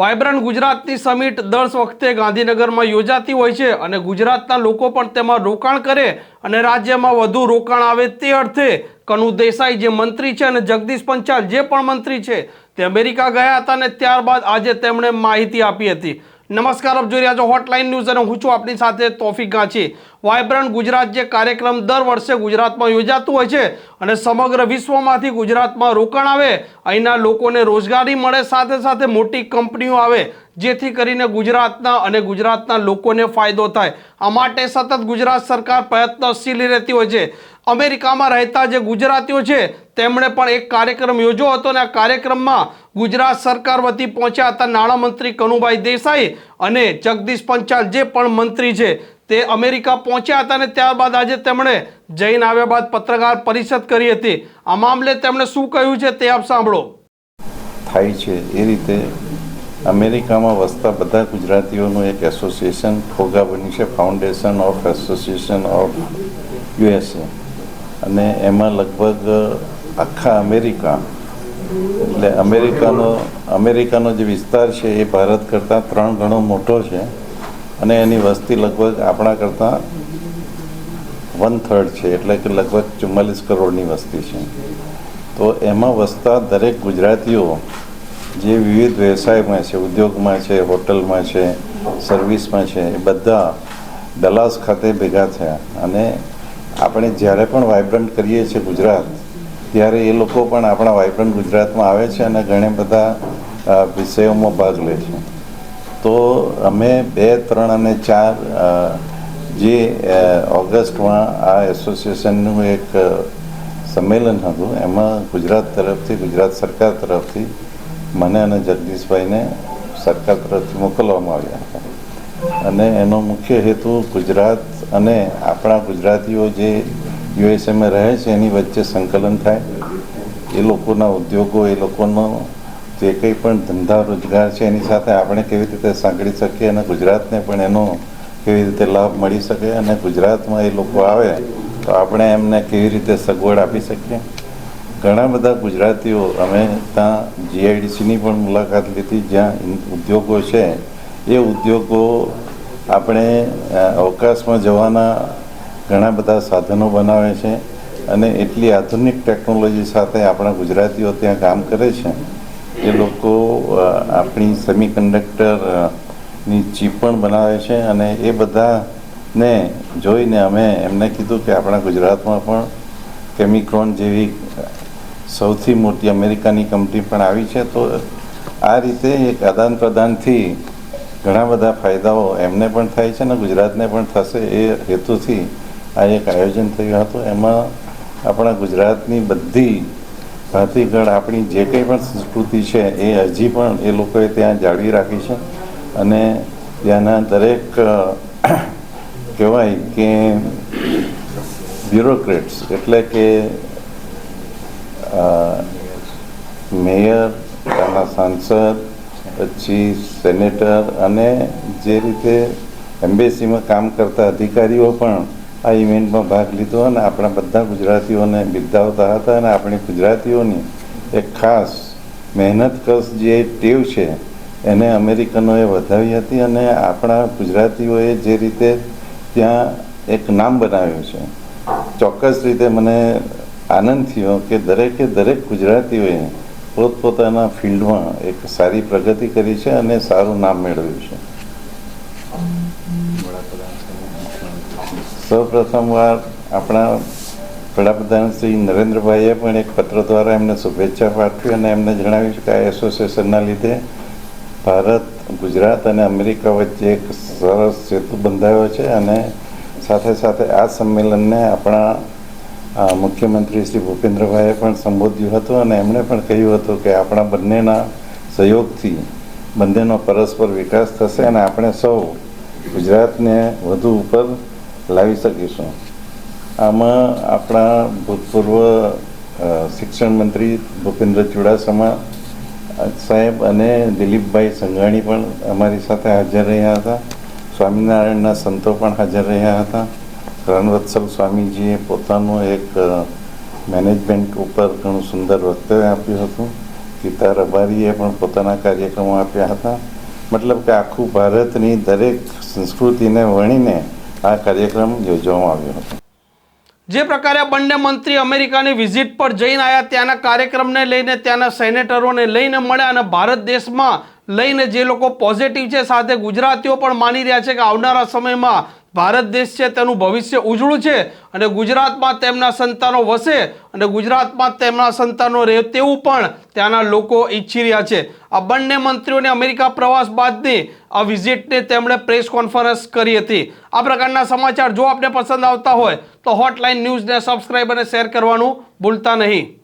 Vibrant ગુજરાતની summit દર વખતે ગાંધીનગરમાં યોજાતી હોય છે અને ગુજરાતના લોકો પણ તેમાં રોકાણ કરે અને રાજ્યમાં વધુ રોકાણ આવે તે અર્થે કનુ દેસાઈ જે મંત્રી છે અને જગદીશ પંચાલ જે પણ મંત્રી છે તે અમેરિકા ગયા હતા અને ત્યારબાદ આજે તેમણે માહિતી આપી હતી. નમસ્કાર, આપ જોઈ રહ્યા છો હોટલાઇન ન્યૂઝ અને હું છું આપની સાથે તોફિક ગાંચી. વાયબ્રન્ટ ગુજરાત જે કાર્યક્રમ દર વર્ષે ગુજરાતમાં યોજાતું હોય છે અને સમગ્ર વિશ્વમાંથી ગુજરાતમાં રોકાણ આવે, અહીંના લોકોને રોજગારી મળે, સાથે સાથે મોટી કંપનીઓ આવે, જેથી કરીને ગુજરાતના અને ગુજરાતના લોકોને ફાયદો થાય. આ માટે સતત ગુજરાત સરકાર પ્રયત્નશીલ રહેતી હોય છે. અમેરિકામાં રહેતા જે ગુજરાતીઓ છે, તેમણે પણ એક કાર્યક્રમ યોજ્યો હતો અને આ કાર્યક્રમમાં ગુજરાત સરકાર વતી પહોંચ્યા હતા નાણામંત્રી કનુભાઈ દેસાઈ અને જગદીશ પંચાલ, જે પણ મંત્રી છે, તે અમેરિકા પહોંચ્યા હતા અને ત્યારબાદ આજે તેમણે જઈને આવ્યા બાદ પત્રકાર પરિષદ કરી હતી. આ મામલે તેમણે શું કહ્યું છે તે આપ સાંભળો. થાય છે એ રીતે અમેરિકામાં વસતા બધા ગુજરાતીઓનું એક એસોસિએશન ફોગા બન્યું છે, foundation of association of USA અને એમાં લગભગ આખા અમેરિકા, એટલે અમેરિકાનો અમેરિકાનો જે વિસ્તાર છે એ ભારત કરતાં ત્રણ ગણો મોટો છે અને એની વસ્તી લગભગ આપણા કરતાં વન થર્ડ છે, એટલે કે લગભગ ચુમ્માલીસ કરોડની વસ્તી છે. તો એમાં વસતા દરેક ગુજરાતીઓ જે વિવિધ વ્યવસાયમાં છે, ઉદ્યોગમાં છે, હોટલમાં છે, સર્વિસમાં છે, એ બધા ડલાસ ખાતે ભેગા થયા અને આપણે જ્યારે પણ વાઇબ્રન્ટ કરીએ છીએ ગુજરાત, ત્યારે એ લોકો પણ આપણા વાઇબ્રન્ટ ગુજરાતમાં આવે છે અને ઘણા બધા વિષયોમાં ભાગ લે છે. તો અમે બે, ત્રણ અને ચાર જે ઓગસ્ટમાં આ એસોસિએશનનું એક સંમેલન હતું, એમાં ગુજરાત તરફથી, ગુજરાત સરકાર તરફથી મને અને જગદીશભાઈને સરકાર તરફથી મોકલવામાં આવ્યા હતા. અને એનો મુખ્ય હેતુ ગુજરાત અને આપણા ગુજરાતીઓ જે યુએસએમાં રહે છે, એની વચ્ચે સંકલન થાય. એ લોકોના ઉદ્યોગો, એ લોકોનો જે કંઈ પણ ધંધા રોજગાર છે, એની સાથે આપણે કેવી રીતે સાંકળી શકીએ અને ગુજરાતને પણ એનો કેવી રીતે લાભ મળી શકે અને ગુજરાતમાં એ લોકો આવે, તો આપણે એમને કેવી રીતે સગવડ આપી શકીએ? ઘણા બધા ગુજરાતીઓ, અમે ત્યાં જીઆઈડીસીની પણ મુલાકાત લીધી, જ્યાં ઉદ્યોગો છે. એ ઉદ્યોગો આપણે અવકાશમાં જવાના ઘણા બધા સાધનો બનાવે છે અને એટલી આધુનિક ટેકનોલોજી સાથે આપણા ગુજરાતીઓ ત્યાં કામ કરે છે. એ લોકો આપણી સેમિકન્ડક્ટરની ચીપ પણ બનાવે છે અને એ બધાને જોઈને અમે એમને કીધું કે આપણા ગુજરાતમાં પણ કેમિક્રોન જેવી સૌથી મોટી અમેરિકાની કંપની પણ આવી છે. તો આ રીતે એક આદાન પ્રદાનથી ઘણા બધા ફાયદાઓ એમને પણ થાય છે અને ગુજરાતને પણ થશે એ હેતુથી આ એક આયોજન થયું હતું. એમાં આપણા ગુજરાતની બધી ભાતીગળ આપણી જે કંઈ પણ સંસ્કૃતિ છે એ હજી પણ એ લોકોએ ત્યાં જાળવી રાખી છે અને ત્યાંના દરેક કહેવાય કે બ્યુરોક્રેટ્સ એટલે કે મેયર, ત્યાંના સાંસદ પછી સેનેટર અને જે રીતે એમ્બેસીમાં કામ કરતા અધિકારીઓ પણ આ ઇવેન્ટમાં ભાગ લીધો અને આપણા બધા ગુજરાતીઓને બિરદાવતા હતા અને આપણી ગુજરાતીઓની એક ખાસ મહેનત કશ જે ટેવ છે, એને અમેરિકનોએ વધાવી હતી અને આપણા ગુજરાતીઓએ જે રીતે ત્યાં એક નામ બનાવ્યું છે. ચોક્કસ રીતે મને આનંદ થયો કે દરેકે દરેક ગુજરાતીઓએ પોતપોતાના ફિલ્ડમાં એક સારી પ્રગતિ કરી છે અને સારું નામ મેળવ્યું છે. સૌપ્રથમ વાર આપણા વડાપ્રધાન શ્રી નરેન્દ્રભાઈએ પણ એક પત્ર દ્વારા એમને શુભેચ્છા પાઠવી અને એમને જણાવ્યું કે આ એસોસિએશનના લીધે ભારત, ગુજરાત અને અમેરિકા વચ્ચે એક સરસ સેતુ બંધાયો છે અને સાથે સાથે આ સંમેલનને આપણા મુખ્યમંત્રી શ્રી ભૂપેન્દ્રભાઈએ પણ સંબોધ્યું હતું અને એમણે પણ કહ્યું હતું કે આપણા બંનેના સહયોગથી બંનેનો પરસ્પર વિકાસ થશે અને આપણે સૌ ગુજરાતને વધુ ઉપર લાવી શકીશું. આમાં આપણા ભૂતપૂર્વ શિક્ષણ મંત્રી ભૂપેન્દ્ર ચુડાસમા સાહેબ અને દિલીપભાઈ સંઘાણી પણ અમારી સાથે હાજર રહ્યા હતા. સ્વામિનારાયણના સંતો પણ હાજર રહ્યા હતા. રણવત્સલ સ્વામીજીએ પોતાનું એક મેનેજમેન્ટ ઉપર ઘણું સુંદર વક્તવ્ય આપ્યું હતું. ગીતા રબારીએ પણ પોતાના કાર્યક્રમો આપ્યા હતા. મતલબ કે આખું ભારતની દરેક સંસ્કૃતિને વણીને આ કાર્યક્રમ યોજવામાં આવ્યો હતો. જે પ્રકારે બંને મંત્રી અમેરિકાની વિઝિટ પર જઈને આવ્યા ત્યાંના કાર્યક્રમને લઈને, ત્યાંના સેનેટરોને લઈને મળ્યા અને ભારત દેશમાં લઈને જે લોકો પોઝિટિવ છે સાથે ગુજરાતીઓ પણ માની રહ્યા છે કે આવનારા સમયમાં ભારત દેશ છે, તેનું ભવિષ્ય ઉજળું છે અને ગુજરાતમાં તેમના સંતાનો વસે અને ગુજરાતમાં તેમના સંતાનો રહે તેવું પણ ત્યાંના લોકો ઈચ્છી રહ્યા છે. આ બંને મંત્રીઓને અમેરિકા પ્રવાસ બાદની આ વિઝિટને તેમણે પ્રેસ કોન્ફરન્સ કરી હતી. આ પ્રકારના સમાચાર જો આપને પસંદ આવતા હોય તો હોટલાઇન ન્યૂઝને સબસ્ક્રાઈબ અને શેર કરવાનું ભૂલતા નહીં.